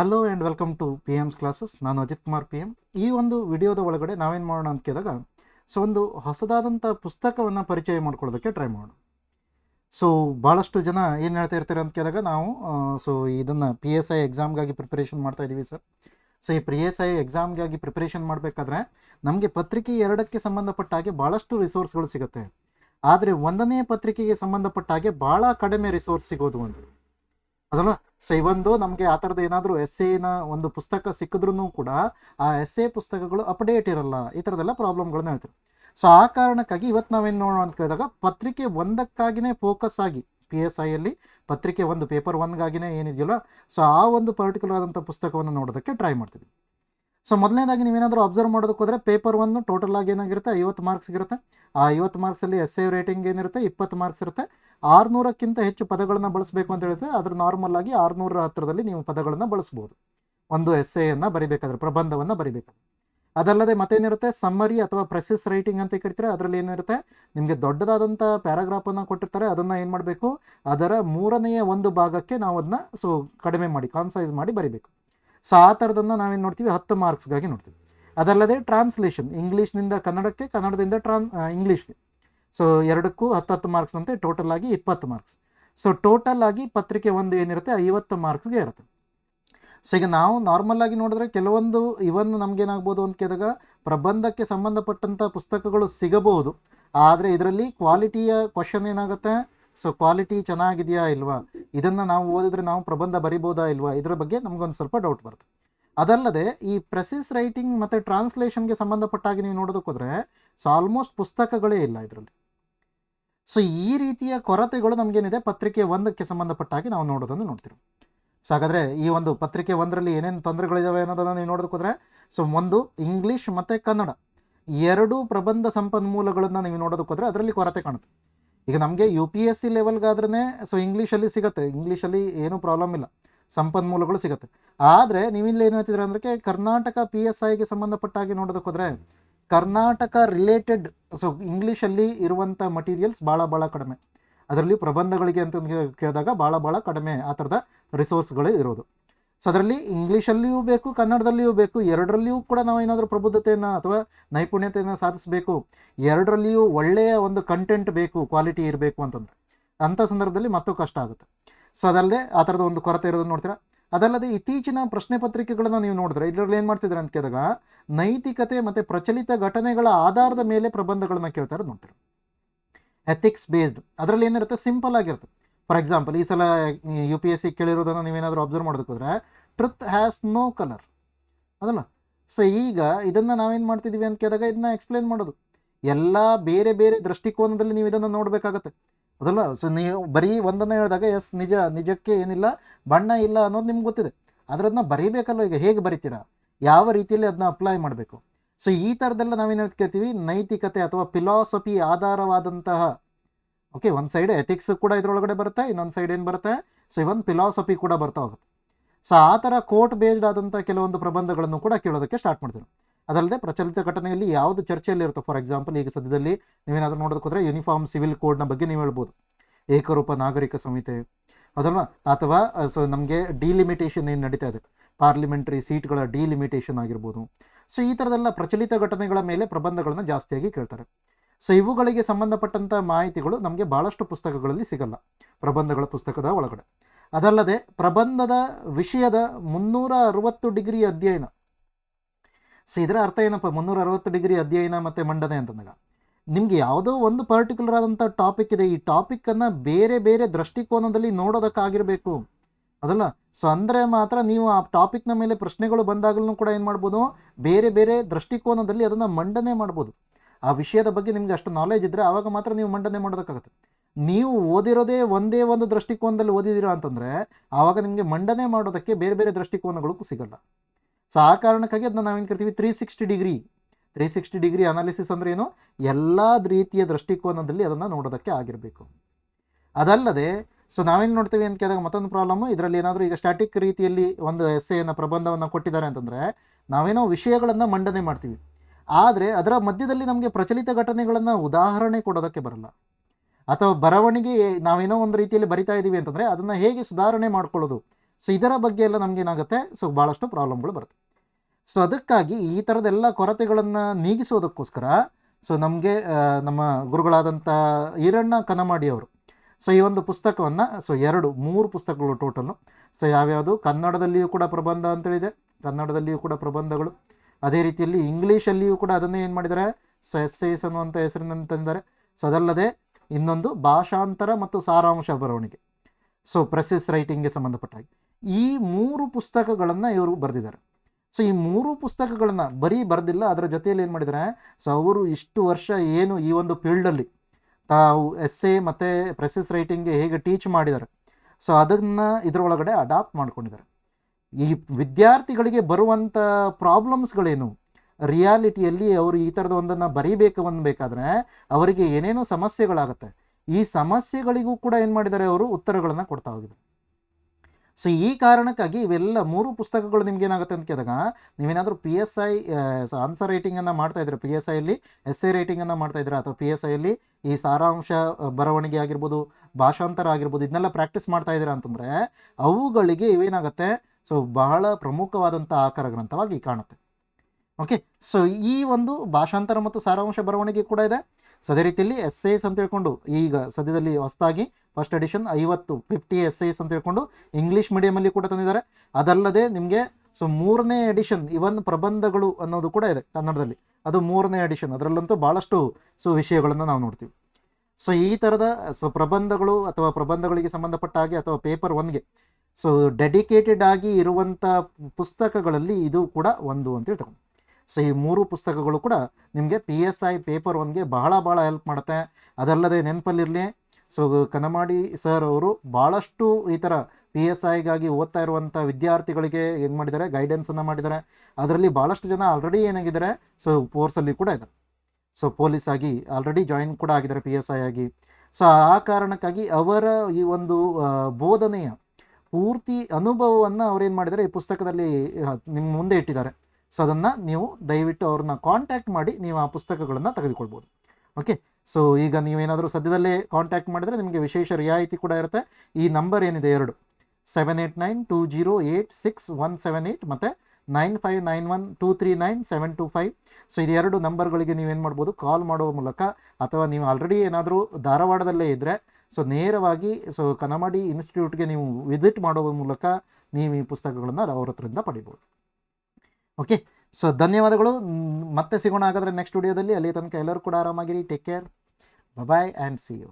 Hello and welcome to P M's classes ನಾನು Ajith Kumar P M ಈ ಒಂದು ವಿಡಿಯೋದ ಒಳಗಡೆ ನಾವೇನು ಮಾಡೋಣ ಅಂತ ಕೇಳಿದಾಗ, ಸೊ ಒಂದು ಹೊಸದಾದಂಥ ಪುಸ್ತಕವನ್ನು ಪರಿಚಯ ಮಾಡ್ಕೊಳ್ಳೋದಕ್ಕೆ ಟ್ರೈ ಮಾಡೋಣ. ಸೊ ಭಾಳಷ್ಟು ಜನ ಏನು ಹೇಳ್ತಾ ಇರ್ತಾರೆ ಅಂತ ಕೇಳಿದಾಗ ನಾವು ಸೊ ಇದನ್ನು ಪಿ ಎಸ್ ಐ ಎಕ್ಸಾಮ್ಗಾಗಿ ಪ್ರಿಪ್ರೇಷನ್ ಮಾಡ್ತಾ ಇದ್ದೀವಿ ಸರ್. ಸೊ ಈ ಪಿ ಎಸ್ ಐ ಎಕ್ಸಾಮ್ಗಾಗಿ ಪ್ರಿಪ್ರೇಷನ್ ಮಾಡಬೇಕಾದ್ರೆ ನಮಗೆ ಪತ್ರಿಕೆ ಎರಡಕ್ಕೆ ಸಂಬಂಧಪಟ್ಟ ಹಾಗೆ ಭಾಳಷ್ಟು ರಿಸೋರ್ಸ್ಗಳು ಸಿಗುತ್ತೆ. ಆದರೆ ಒಂದನೇ ಪತ್ರಿಕೆಗೆ ಸಂಬಂಧಪಟ್ಟ ಹಾಗೆ ಭಾಳ ಕಡಿಮೆ ರಿಸೋರ್ಸ್ ಸಿಗೋದು ಒಂದು. ಅದಲ್ಲ ಸೊ ಇವೊಂದು ನಮಗೆ ಆ ಥರದ ಏನಾದರೂ ಎಸ್ ಎನ ಒಂದು ಪುಸ್ತಕ ಸಿಕ್ಕಿದ್ರೂ ಕೂಡ ಆ ಎಸ್ ಎ ಪುಸ್ತಕಗಳು ಅಪ್ಡೇಟ್ ಇರಲ್ಲ. ಈ ಥರದ್ದೆಲ್ಲ ಪ್ರಾಬ್ಲಮ್ಗಳನ್ನ ಹೇಳ್ತಾರೆ ಸೊ ಆ ಕಾರಣಕ್ಕಾಗಿ ಇವತ್ತು ನಾವೇನು ನೋಡೋಣ ಅಂತ ಕೇಳಿದಾಗ ಪತ್ರಿಕೆ ಒಂದಕ್ಕಾಗಿನೇ ಫೋಕಸ್ ಆಗಿ ಪಿ ಎಸ್ ಐಯಲ್ಲಿ ಪತ್ರಿಕೆ ಒಂದು ಪೇಪರ್ ಒನ್ಗಾಗಿನೇ ಏನಿದೆಯಲ್ಲ ಸೊ ಆ ಒಂದು ಪರ್ಟಿಕ್ಯುಲರ್ ಆದಂಥ ಪುಸ್ತಕವನ್ನು ನೋಡೋದಕ್ಕೆ ಟ್ರೈ ಮಾಡ್ತೀವಿ. ಸೊ ಮೊದಲನೇದಾಗಿ ನೀವೇನಾದರೂ ಅಬ್ಸರ್ವ್ ಮಾಡೋದಕ್ಕೆ ಹೋದರೆ ಪೇಪರ್ ಒನ್ ಟೋಟಲ್ ಆಗಿ ಏನಾಗಿರುತ್ತೆ? ಐವತ್ತು ಮಾರ್ಕ್ಸ್ ಇರುತ್ತೆ. ಆ ಐವತ್ತು ಮಾರ್ಕ್ಸಲ್ಲಿ ಎಸ್ ಎ ರೇಟಿಂಗ್ ಏನಿರುತ್ತೆ? ಇಪ್ಪತ್ತು ಮಾರ್ಕ್ಸ್ ಇರುತ್ತೆ. ಆರುನೂರಕ್ಕಿಂತ ಹೆಚ್ಚು ಪದಗಳನ್ನು ಬಳಸಬೇಕು ಅಂತ ಹೇಳಿದ್ರೆ ಅದ್ರ ನಾರ್ಮಲ್ ಆಗಿ ಆರುನೂರ ಹತ್ತಿರದಲ್ಲಿ ನೀವು ಪದಗಳನ್ನು ಬಳಸ್ಬೋದು. ಒಂದು ಎಸ್ ಎಯನ್ನು ಬರಿಬೇಕಾದ್ರೆ, ಪ್ರಬಂಧವನ್ನು ಬರಿಬೇಕಾದ್ರೆ. ಅದಲ್ಲದೆ ಮತ್ತೇನಿರುತ್ತೆ? ಸಮ್ಮರಿ ಅಥವಾ ಪ್ರೆಸೆಸ್ ರೈಟಿಂಗ್ ಅಂತ ಕರಿತಾರೆ? ಅದರಲ್ಲಿ ಏನಿರುತ್ತೆ? ನಿಮಗೆ ದೊಡ್ಡದಾದಂಥ ಪ್ಯಾರಾಗ್ರಾಫನ್ನು ಕೊಟ್ಟಿರ್ತಾರೆ. ಅದನ್ನು ಏನು ಮಾಡಬೇಕು? ಅದರ ಮೂರನೆಯ ಒಂದು ಭಾಗಕ್ಕೆ ನಾವು ಅದನ್ನ ಸೊ ಕಡಿಮೆ ಮಾಡಿ ಕಾನ್ಸೈಸ್ ಮಾಡಿ ಬರಿಬೇಕು. ಸೊ ಆ ಥರದನ್ನು ನಾವೇನು ನೋಡ್ತೀವಿ? ಹತ್ತು ಮಾರ್ಕ್ಸ್ಗಾಗಿ ನೋಡ್ತೀವಿ. ಅದಲ್ಲದೆ ಟ್ರಾನ್ಸ್ಲೇಷನ್ ಇಂಗ್ಲೀಷ್ನಿಂದ ಕನ್ನಡಕ್ಕೆ, ಕನ್ನಡದಿಂದ ಟ್ರಾನ್ ಇಂಗ್ಲೀಷ್ಗೆ. ಸೊ ಎರಡಕ್ಕೂ ಹತ್ತು ಹತ್ತು ಮಾರ್ಕ್ಸ್ ಅಂತೆ ಟೋಟಲ್ ಆಗಿ ಇಪ್ಪತ್ತು ಮಾರ್ಕ್ಸ್. ಸೊ ಟೋಟಲ್ ಆಗಿ ಪತ್ರಿಕೆ ಒಂದು ಏನಿರುತ್ತೆ? ಐವತ್ತು ಮಾರ್ಕ್ಸ್ಗೆ ಇರುತ್ತೆ. ಸೊ ಈಗ ನಾವು ನಾರ್ಮಲ್ ಆಗಿ ನೋಡಿದ್ರೆ ಕೆಲವೊಂದು ಇವನ್ ನಮಗೇನಾಗ್ಬೋದು ಅಂತ ಕೇಳಿದಾಗ ಪ್ರಬಂಧಕ್ಕೆ ಸಂಬಂಧಪಟ್ಟಂಥ ಪುಸ್ತಕಗಳು ಸಿಗಬಹುದು. ಆದರೆ ಇದರಲ್ಲಿ ಕ್ವಾಲಿಟಿಯ ಕ್ವಶನ್ ಏನಾಗುತ್ತೆ? ಸೊ ಕ್ವಾಲಿಟಿ ಚೆನ್ನಾಗಿದೆಯಾ ಇಲ್ವಾ? ಇದನ್ನು ನಾವು ಓದಿದ್ರೆ ನಾವು ಪ್ರಬಂಧ ಬರಿಬೋದಾ ಇಲ್ವಾ? ಇದರ ಬಗ್ಗೆ ನಮಗೊಂದು ಸ್ವಲ್ಪ ಡೌಟ್ ಬರುತ್ತೆ. ಅದಲ್ಲದೆ ಈ ಪ್ರೆಸಿಸ್ ರೈಟಿಂಗ್ ಮತ್ತು ಟ್ರಾನ್ಸ್ಲೇಷನ್ಗೆ ಸಂಬಂಧಪಟ್ಟಾಗಿ ನೀವು ನೋಡೋದಕ್ಕೆ ಹೋದರೆ ಸೊ ಆಲ್ಮೋಸ್ಟ್ ಪುಸ್ತಕಗಳೇ ಇಲ್ಲ ಇದರಲ್ಲಿ. ಸೊ ಈ ರೀತಿಯ ಕೊರತೆಗಳು ನಮಗೇನಿದೆ? ಪತ್ರಿಕೆ ಒಂದಕ್ಕೆ ಸಂಬಂಧಪಟ್ಟಾಗಿ ನಾವು ನೋಡೋದನ್ನು ನೋಡ್ತೀವಿ. ಸೊ ಹಾಗಾದರೆ ಈ ಒಂದು ಪತ್ರಿಕೆ ಒಂದರಲ್ಲಿ ಏನೇನು ತೊಂದರೆಗಳಿದಾವೆ ಅನ್ನೋದನ್ನು ನೀವು ನೋಡೋದಕ್ಕೆ ಹೋದರೆ ಸೊ ಒಂದು ಇಂಗ್ಲೀಷ್ ಮತ್ತು ಕನ್ನಡ. ಎರಡೂ ಪ್ರಬಂಧ ಸಂಪನ್ಮೂಲಗಳನ್ನು ನೀವು ನೋಡೋದಕ್ಕೆ ಹೋದರೆ, ಅದರಲ್ಲಿ ಕೊರತೆ ಕಾಣುತ್ತೆ. ಈಗ ನಮಗೆ ಯು ಪಿ ಎಸ್ ಸಿ ಲೆವೆಲ್ಗಾದ್ರೇ ಸೊ ಇಂಗ್ಲೀಷಲ್ಲಿ ಸಿಗುತ್ತೆ. ಇಂಗ್ಲೀಷಲ್ಲಿ ಏನೂ ಪ್ರಾಬ್ಲಮ್ ಇಲ್ಲ. ಸಂಪನ್ಮೂಲಗಳು ಸಿಗುತ್ತೆ. ಆದರೆ ನೀವಿಲ್ಲಿ ಏನು ಹೇಳ್ತಿದ್ರೆ ಅಂದ್ರೆ ಕರ್ನಾಟಕ ಪಿ ಎಸ್ ಐಗೆ ಸಂಬಂಧಪಟ್ಟಾಗಿ ನೋಡೋದಕ್ಕೆ ಹೋದರೆ, ಕರ್ನಾಟಕ ರಿಲೇಟೆಡ್ ಸೊ ಇಂಗ್ಲೀಷಲ್ಲಿ ಇರುವಂಥ ಮಟೀರಿಯಲ್ಸ್ ಭಾಳ ಭಾಳ ಕಡಿಮೆ. ಅದರಲ್ಲಿ ಪ್ರಬಂಧಗಳಿಗೆ ಅಂತ ಕೇಳಿದಾಗ ಭಾಳ ಭಾಳ ಕಡಿಮೆ ಆ ಥರದ ರಿಸೋರ್ಸ್ಗಳು ಇರೋದು. ಸೊ ಅದರಲ್ಲಿ ಇಂಗ್ಲೀಷಲ್ಲಿಯೂ ಬೇಕು, ಕನ್ನಡದಲ್ಲಿಯೂ ಬೇಕು, ಎರಡರಲ್ಲಿಯೂ ಕೂಡ ನಾವು ಏನಾದರೂ ಪ್ರಬುದ್ಧತೆಯನ್ನು ಅಥವಾ ನೈಪುಣ್ಯತೆಯನ್ನು ಸಾಧಿಸಬೇಕು, ಎರಡರಲ್ಲಿಯೂ ಒಳ್ಳೆಯ ಒಂದು ಕಂಟೆಂಟ್ ಬೇಕು ಕ್ವಾಲಿಟಿ ಇರಬೇಕು ಅಂತಂದರೆ ಅಂಥ ಸಂದರ್ಭದಲ್ಲಿ ಮತ್ತೂ ಕಷ್ಟ ಆಗುತ್ತೆ. ಸೊ ಅದಲ್ಲದೆ ಆ ಥರದ ಒಂದು ಕೊರತೆ ಇರೋದನ್ನು ನೋಡ್ತೀರಾ? ಅದಲ್ಲದೆ ಇತ್ತೀಚಿನ ಪ್ರಶ್ನೆ ಪತ್ರಿಕೆಗಳನ್ನು ನೀವು ನೋಡಿದ್ರೆ, ಇದರಲ್ಲಿ ಏನು ಮಾಡ್ತಿದ್ದಾರೆ ಅಂತ ಕೇಳಿದಾಗ, ನೈತಿಕತೆ ಮತ್ತು ಪ್ರಚಲಿತ ಘಟನೆಗಳ ಆಧಾರದ ಮೇಲೆ ಪ್ರಬಂಧಗಳನ್ನು ಕೇಳ್ತಾರೆ ನೋಡ್ತಾರೆ? ಎಥಿಕ್ಸ್ ಬೇಸ್ಡ್ ಅದರಲ್ಲಿ ಏನಿರುತ್ತೆ? ಸಿಂಪಲ್ ಆಗಿರುತ್ತೆ. ಫಾರ್ ಎಕ್ಸಾಂಪಲ್ ಈ ಸಲ ಯು ಪಿ ಎಸ್ ಸಿ ಕೇಳಿರೋದನ್ನು ನೀವೇನಾದರೂ ಅಬ್ಸರ್ವ್ ಮಾಡೋದಕ್ಕೆ ಟ್ರುತ್ ಹ್ಯಾಸ್ ನೋ ಕಲರ್ ಅದಲ್ಲ? ಸೊ ಈಗ ಇದನ್ನು ನಾವೇನು ಮಾಡ್ತಿದ್ದೀವಿ ಅಂತ ಕೇಳಿದಾಗ ಇದನ್ನ ಎಕ್ಸ್ಪ್ಲೇನ್ ಮಾಡೋದು. ಎಲ್ಲ ಬೇರೆ ಬೇರೆ ದೃಷ್ಟಿಕೋನದಲ್ಲಿ ನೀವು ಇದನ್ನು ನೋಡಬೇಕಾಗತ್ತೆ. ಅದಲ್ಲ? ಸೊ ನೀವು ಬರೀ ಒಂದನ್ನು ಹೇಳಿದಾಗ ಎಸ್ ನಿಜ, ನಿಜಕ್ಕೆ ಏನಿಲ್ಲ, ಬಣ್ಣ ಇಲ್ಲ ಅನ್ನೋದು ನಿಮ್ಗೆ ಗೊತ್ತಿದೆ. ಆದರೆ ಅದನ್ನ ಬರೀಬೇಕಲ್ಲ ಈಗ, ಹೇಗೆ ಬರಿತೀರಾ? ಯಾವ ರೀತಿಯಲ್ಲಿ ಅದನ್ನ ಅಪ್ಲೈ ಮಾಡಬೇಕು? ಸೊ ಈ ಥರದ್ದೆಲ್ಲ ನಾವೇನು ಕೇಳ್ತೀವಿ ನೈತಿಕತೆ ಅಥವಾ ಫಿಲಾಸಫಿ ಆಧಾರವಾದಂತಹ ಓಕೆ ಒಂದು ಸೈಡ್ ಎಥಿಕ್ಸ್ ಕೂಡ ಇದರೊಳಗಡೆ ಬರುತ್ತೆ, ಇನ್ನೊಂದು ಸೈಡ್ ಏನು ಬರುತ್ತೆ? ಸೊ ಇವನ್ ಫಿಲಾಸಫಿ ಕೂಡ ಬರ್ತಾ ಹೋಗುತ್ತೆ. ಸೊ ಆ ಥರ ಕೋರ್ಟ್ ಬೇಸ್ಡ್ ಆದಂಥ ಕೆಲವೊಂದು ಪ್ರಬಂಧಗಳನ್ನು ಕೂಡ ಕೇಳೋದಕ್ಕೆ ಸ್ಟಾರ್ಟ್ ಮಾಡ್ತೀವಿ. ಅದಲ್ಲದೆ ಪ್ರಚಲಿತ ಘಟನೆಯಲ್ಲಿ ಯಾವುದು ಚರ್ಚೆಯಲ್ಲಿ ಇರುತ್ತೆ? ಫಾರ್ ಎಕ್ಸಾಂಪಲ್ ಈಗ ಸದ್ಯದಲ್ಲಿ ನೀವೇನಾದರೂ ನೋಡೋದಕ್ಕೆ ಹೋದರೆ ಯೂನಿಫಾರ್ಮ್ ಸಿವಿಲ್ ಕೋಡ್ನ ಬಗ್ಗೆ ನೀವು ಹೇಳ್ಬೋದು. ಏಕರೂಪ ನಾಗರಿಕ ಸಂಹಿತೆ. ಅದಲ್ವಾ? ಅಥವಾ ಸೊ ನಮಗೆ ಡಿಲಿಮಿಟೇಷನ್ ಏನು ನಡೀತಾ ಇದೆ? ಪಾರ್ಲಿಮೆಂಟ್ರಿ ಸೀಟ್ಗಳ ಡಿಲಿಮಿಟೇಷನ್ ಆಗಿರ್ಬೋದು. ಸೊ ಈ ಥರದೆಲ್ಲ ಪ್ರಚಲಿತ ಘಟನೆಗಳ ಮೇಲೆ ಪ್ರಬಂಧಗಳನ್ನು ಜಾಸ್ತಿಯಾಗಿ ಕೇಳ್ತಾರೆ. ಸೊ ಇವುಗಳಿಗೆ ಸಂಬಂಧಪಟ್ಟಂಥ ಮಾಹಿತಿಗಳು ನಮಗೆ ಭಾಳಷ್ಟು ಪುಸ್ತಕಗಳಲ್ಲಿ ಸಿಗಲ್ಲ. ಪ್ರಬಂಧಗಳ ಪುಸ್ತಕದ ಒಳಗಡೆ. ಅದಲ್ಲದೆ ಪ್ರಬಂಧದ ವಿಷಯದ ಮುನ್ನೂರ ಅರವತ್ತು ಡಿಗ್ರಿ ಅಧ್ಯಯನ. ಸೊ ಇದರ ಅರ್ಥ ಏನಪ್ಪ? ಮುನ್ನೂರ ಅರವತ್ತು ಡಿಗ್ರಿ ಅಧ್ಯಯನ ಮತ್ತು ಮಂಡನೆ ಅಂತಂದಾಗ. ನಿಮಗೆ ಯಾವುದೋ ಒಂದು ಪರ್ಟಿಕ್ಯುಲರ್ ಆದಂಥ ಟಾಪಿಕ್ ಇದೆ. ಈ ಟಾಪಿಕ್ಕನ್ನು ಬೇರೆ ಬೇರೆ ದೃಷ್ಟಿಕೋನದಲ್ಲಿ ನೋಡೋದಕ್ಕಾಗಿರಬೇಕು. ಅದಲ್ಲ? ಸೊ ಅಂದರೆ ಮಾತ್ರ ನೀವು ಆ ಟಾಪಿಕ್ನ ಮೇಲೆ ಪ್ರಶ್ನೆಗಳು ಬಂದಾಗಲೂ ಕೂಡ ಏನು ಮಾಡ್ಬೋದು? ಬೇರೆ ಬೇರೆ ದೃಷ್ಟಿಕೋನದಲ್ಲಿ ಅದನ್ನು ಮಂಡನೆ ಮಾಡ್ಬೋದು. ಆ ವಿಷಯದ ಬಗ್ಗೆ ನಿಮ್ಗೆ ಅಷ್ಟು ನಾಲೆಜ್ ಇದ್ದರೆ ಆವಾಗ ಮಾತ್ರ ನೀವು ಮಂಡನೆ ಮಾಡೋದಕ್ಕಾಗುತ್ತೆ. ನೀವು ಓದಿರೋದೇ ಒಂದೇ ಒಂದು ದೃಷ್ಟಿಕೋನದಲ್ಲಿ ಓದಿದ್ದೀರಾ ಅಂತಂದರೆ ಆವಾಗ ನಿಮಗೆ ಮಂಡನೆ ಮಾಡೋದಕ್ಕೆ ಬೇರೆ ಬೇರೆ ದೃಷ್ಟಿಕೋನಗಳು ಸಿಗಲ್ಲ. ಸೊ ಆ ಕಾರಣಕ್ಕಾಗಿ ಅದನ್ನ ನಾವೇನು ಕರಿತೀವಿ? Three sixty degree three sixty degree analysis ಅಂದ್ರೆ ಏನು? ಎಲ್ಲ ರೀತಿಯ ದೃಷ್ಟಿಕೋನದಲ್ಲಿ ಅದನ್ನು ನೋಡೋದಕ್ಕೆ ಆಗಿರಬೇಕು. ಅದಲ್ಲದೆ ಸೊ ನಾವೇನು ನೋಡ್ತೀವಿ ಅಂತ ಕೇಳಿದಾಗ ಮತ್ತೊಂದು ಪ್ರಾಬ್ಲಮ್ ಇದರಲ್ಲಿ ಏನಾದರೂ ಈಗ ಸ್ಟ್ಯಾಟಿಕ್ ರೀತಿಯಲ್ಲಿ ಒಂದು ಎಸ್ಸೆಯನ್ನು ಪ್ರಬಂಧವನ್ನು ಕೊಟ್ಟಿದ್ದಾರೆ ಅಂತಂದರೆ ನಾವೇನೋ ವಿಷಯಗಳನ್ನು ಮಂಡನೆ ಮಾಡ್ತೀವಿ. ಆದರೆ ಅದರ ಮಧ್ಯದಲ್ಲಿ ನಮಗೆ ಪ್ರಚಲಿತ ಘಟನೆಗಳನ್ನು ಉದಾಹರಣೆ ಕೊಡೋದಕ್ಕೆ ಬರಲ್ಲ. ಅಥವಾ ಬರವಣಿಗೆ ನಾವೇನೋ ಒಂದು ರೀತಿಯಲ್ಲಿ ಬರಿತಾ ಇದ್ದೀವಿ ಅಂತಂದರೆ ಅದನ್ನು ಹೇಗೆ ಸುಧಾರಣೆ ಮಾಡ್ಕೊಳ್ಳೋದು. ಸೊ ಇದರ ಬಗ್ಗೆ ಎಲ್ಲ ನಮಗೇನಾಗುತ್ತೆ ಸೊ ಭಾಳಷ್ಟು ಪ್ರಾಬ್ಲಮ್ಗಳು ಬರುತ್ತೆ. ಸೊ ಅದಕ್ಕಾಗಿ ಈ ಥರದೆಲ್ಲ ಕೊರತೆಗಳನ್ನು ನೀಗಿಸೋದಕ್ಕೋಸ್ಕರ ಸೊ ನಮಗೆ ನಮ್ಮ ಗುರುಗಳಾದಂಥ ಈರಣ್ಣ ಕನಮಾಡಿಯವರು ಸೊ ಈ ಒಂದು ಪುಸ್ತಕವನ್ನು ಸೊ ಎರಡು, ಮೂರು ಪುಸ್ತಕಗಳು ಟೋಟಲ್ಲು ಸೊ ಯಾವ್ಯಾವುದು? ಕನ್ನಡದಲ್ಲಿಯೂ ಕೂಡ ಪ್ರಬಂಧ ಅಂತೇಳಿದೆ. ಕನ್ನಡದಲ್ಲಿಯೂ ಕೂಡ ಪ್ರಬಂಧಗಳು. ಅದೇ ರೀತಿಯಲ್ಲಿ ಇಂಗ್ಲೀಷಲ್ಲಿಯೂ ಕೂಡ ಅದನ್ನೇ ಏನು ಮಾಡಿದ್ದಾರೆ? ಸೊ ಎಸ್ ಎಸ್ ಅನ್ನುವಂಥ ಹೆಸರಿನಲ್ಲಿ ತಂದಿದ್ದಾರೆ. ಸೊ ಅದಲ್ಲದೆ ಇನ್ನೊಂದು ಭಾಷಾಂತರ ಮತ್ತು ಸಾರಾಂಶ ಬರವಣಿಗೆ. ಸೊ ರೈಟಿಂಗ್ ರೈಟಿಂಗ್ಗೆ ಸಂಬಂಧಪಟ್ಟ ಹಾಗೆ ಈ ಮೂರು ಪುಸ್ತಕಗಳನ್ನು ಇವರು ಬರೆದಿದ್ದಾರೆ. ಸೊ ಈ ಮೂರು ಪುಸ್ತಕಗಳನ್ನು ಬರೀ ಬರೆದಿಲ್ಲ, ಅದರ ಜೊತೆಯಲ್ಲಿ ಏನು ಮಾಡಿದ್ದಾರೆ? ಸೊ ಅವರು ಇಷ್ಟು ವರ್ಷ ಏನು ಈ ಒಂದು ಫೀಲ್ಡಲ್ಲಿ ತಾವು ಎಸ್ ಎ ಮತ್ತು ಪ್ರೆಸೆಸ್ ರೈಟಿಂಗ್ಗೆ ಹೇಗೆ ಟೀಚ್ ಮಾಡಿದ್ದಾರೆ. ಸೊ ಅದನ್ನು ಇದರೊಳಗಡೆ ಅಡಾಪ್ಟ್ ಮಾಡ್ಕೊಂಡಿದ್ದಾರೆ. ಈ ವಿದ್ಯಾರ್ಥಿಗಳಿಗೆ ಬರುವಂಥ ಪ್ರಾಬ್ಲಮ್ಸ್ಗಳೇನು ರಿಯಾಲಿಟಿಯಲ್ಲಿ ಅವರು ಈ ಥರದ ಒಂದನ್ನು ಬರೀಬೇಕು ಅನ್ಬೇಕಾದ್ರೆ ಅವರಿಗೆ ಏನೇನೋ ಸಮಸ್ಯೆಗಳಾಗುತ್ತೆ. ಈ ಸಮಸ್ಯೆಗಳಿಗೂ ಕೂಡ ಏನು ಮಾಡಿದ್ದಾರೆ ಅವರು? ಉತ್ತರಗಳನ್ನು ಕೊಡ್ತಾ ಹೋಗಿದ್ದಾರೆ ಸೊ ಈ ಕಾರಣಕ್ಕಾಗಿ ಇವೆಲ್ಲ ಮೂರು ಪುಸ್ತಕಗಳು ನಿಮ್ಗೆ ಏನಾಗುತ್ತೆ ಅಂತ ಕೇಳಿದಾಗ, ನೀವೇನಾದರೂ ಪಿ ಎಸ್ ಐ ಆನ್ಸರ್ ರೈಟಿಂಗನ್ನು ಮಾಡ್ತಾ ಇದ್ರೆ ಪಿ ಎಸ್ ಐಲಿ ಎಸ್ ಎ ರೈಟಿಂಗನ್ನು ಮಾಡ್ತಾ ಇದ್ರೆ ಅಥವಾ ಪಿ ಎಸ್ ಐಲಿ ಈ ಸಾರಾಂಶ ಬರವಣಿಗೆ ಆಗಿರ್ಬೋದು, ಭಾಷಾಂತರ ಆಗಿರ್ಬೋದು, ಇದನ್ನೆಲ್ಲ ಪ್ರಾಕ್ಟೀಸ್ ಮಾಡ್ತಾ ಇದ್ದೀರಾ ಅಂತಂದರೆ, ಅವುಗಳಿಗೆ ಇವೇನಾಗುತ್ತೆ? ಸೊ ಬಹಳ ಪ್ರಮುಖವಾದಂಥ ಆಕಾರ ಗ್ರಂಥವಾಗಿ ಕಾಣುತ್ತೆ. ಓಕೆ ಸೊ ಈ ಒಂದು ಭಾಷಾಂತರ ಮತ್ತು ಸಾರಾಂಶ ಬರವಣಿಗೆ ಕೂಡ ಇದೆ. ಸೊ ಅದೇ ರೀತಿಯಲ್ಲಿ ಎಸ್ ಎಸ್ ಅಂತ ಹೇಳ್ಕೊಂಡು ಈಗ ಸದ್ಯದಲ್ಲಿ ಹೊಸದಾಗಿ ಫಸ್ಟ್ ಎಡಿಷನ್ ಐವತ್ತು ಫಿಫ್ಟಿ ಎಸ್ ಎಸ್ ಅಂತ ಹೇಳ್ಕೊಂಡು ಇಂಗ್ಲೀಷ್ ಮೀಡಿಯಮಲ್ಲಿ ಕೂಡ ತಂದಿದ್ದಾರೆ. ಅದಲ್ಲದೆ ನಿಮಗೆ ಸೊ ಮೂರನೇ ಎಡಿಷನ್ ಇವನ್ ಪ್ರಬಂಧಗಳು ಅನ್ನೋದು ಕೂಡ ಇದೆ ಕನ್ನಡದಲ್ಲಿ. ಅದು ಮೂರನೇ ಎಡಿಷನ್ ಅದರಲ್ಲಂತೂ ಭಾಳಷ್ಟು ಸೊ ವಿಷಯಗಳನ್ನು ನಾವು ನೋಡ್ತೀವಿ. ಸೊ ಈ ಥರದ ಸೊ ಪ್ರಬಂಧಗಳು ಅಥವಾ ಪ್ರಬಂಧಗಳಿಗೆ ಸಂಬಂಧಪಟ್ಟ ಹಾಗೆ ಅಥವಾ ಪೇಪರ್ ಒನ್ಗೆ ಸೊ ಡೆಡಿಕೇಟೆಡ್ ಆಗಿ ಇರುವಂಥ ಪುಸ್ತಕಗಳಲ್ಲಿ ಇದು ಕೂಡ ಒಂದು ಅಂತ ಹೇಳ್ತಾರೆ. ಸೊ ಈ ಮೂರು ಪುಸ್ತಕಗಳು ಕೂಡ ನಿಮಗೆ ಪಿ ಎಸ್ ಐ ಪೇಪರ್ ಒನ್ಗೆ ಬಹಳ ಭಾಳ ಹೆಲ್ಪ್ ಮಾಡುತ್ತೆ. ಅದಲ್ಲದೆ ನೆನಪಲ್ಲಿರಲಿ. ಸೊ ಕನಮಾಡಿ ಸರ್ ಅವರು ಭಾಳಷ್ಟು ಈ ಥರ ಪಿ ಎಸ್ ಐಗಾಗಿ ಓದ್ತಾ ಇರುವಂಥ ವಿದ್ಯಾರ್ಥಿಗಳಿಗೆ ಏನು ಮಾಡಿದ್ದಾರೆ? ಗೈಡೆನ್ಸನ್ನು ಮಾಡಿದ್ದಾರೆ. ಅದರಲ್ಲಿ ಭಾಳಷ್ಟು ಜನ ಆಲ್ರೆಡಿ ಏನಾಗಿದ್ದಾರೆ? ಸೊ ಕೋರ್ಸಲ್ಲಿ ಕೂಡ ಇದ್ದಾರೆ. ಸೊ ಪೊಲೀಸ್ ಆಗಿ ಆಲ್ರೆಡಿ ಜಾಯಿನ್ ಕೂಡ ಆಗಿದ್ದಾರೆ ಪಿ ಎಸ್ ಐ ಆಗಿ. ಸೊ ಆ ಕಾರಣಕ್ಕಾಗಿ ಅವರ ಈ ಒಂದು ಬೋಧನೆಯ ಪೂರ್ತಿ ಅನುಭವವನ್ನು ಅವ್ರೇನು ಮಾಡಿದ್ದಾರೆ ಈ ಪುಸ್ತಕದಲ್ಲಿ ನಿಮ್ಮ ಮುಂದೆ ಇಟ್ಟಿದ್ದಾರೆ. ಸೊ ಅದನ್ನು ನೀವು ದಯವಿಟ್ಟು ಅವ್ರನ್ನ ಕಾಂಟ್ಯಾಕ್ಟ್ ಮಾಡಿ, ನೀವು ಆ ಪುಸ್ತಕಗಳನ್ನು ತೆಗೆದುಕೊಳ್ಬೋದು. ಓಕೆ ಸೊ ಈಗ ನೀವೇನಾದರೂ ಸದ್ಯದಲ್ಲೇ ಕಾಂಟ್ಯಾಕ್ಟ್ ಮಾಡಿದರೆ ನಿಮಗೆ ವಿಶೇಷ ರಿಯಾಯಿತಿ ಕೂಡ ಇರುತ್ತೆ. ಈ ನಂಬರ್ ಏನಿದೆ? ಎರಡು. Seven eight nine two zero eight six one seven eight ಮತ್ತು nine five nine one two three nine seven two five so ಇದು ಎರಡು ನಂಬರ್ಗಳಿಗೆ ನೀವೇನು ಮಾಡ್ಬೋದು? ಕಾಲ್ ಮಾಡುವ ಮೂಲಕ ಅಥವಾ ನೀವು ಆಲ್ರೆಡಿ ಏನಾದರೂ ಧಾರವಾಡದಲ್ಲೇ ಇದ್ದರೆ ಸೊ ನೇರವಾಗಿ ಸೊ ಕನಮಾಡಿ ಇನ್ಸ್ಟಿಟ್ಯೂಟ್ಗೆ ನೀವು ವಿಸಿಟ್ ಮಾಡುವ ಮೂಲಕ ನೀವು ಈ ಪುಸ್ತಕಗಳನ್ನು ಅವ್ರ ಹತ್ರದಿಂದ ಪಡಿಬೋದು. ಓಕೆ ಸೊ ಧನ್ಯವಾದಗಳು. ಮತ್ತೆ ಸಿಗೋಣ ಹಾಗಾದರೆ ನೆಕ್ಸ್ಟ್ ವಿಡಿಯೋದಲ್ಲಿ ಅಲ್ಲಿ ತನಕ ಎಲ್ಲರೂ ಕೂಡ ಆರಾಮಾಗಿರಿ. Take care bye and see you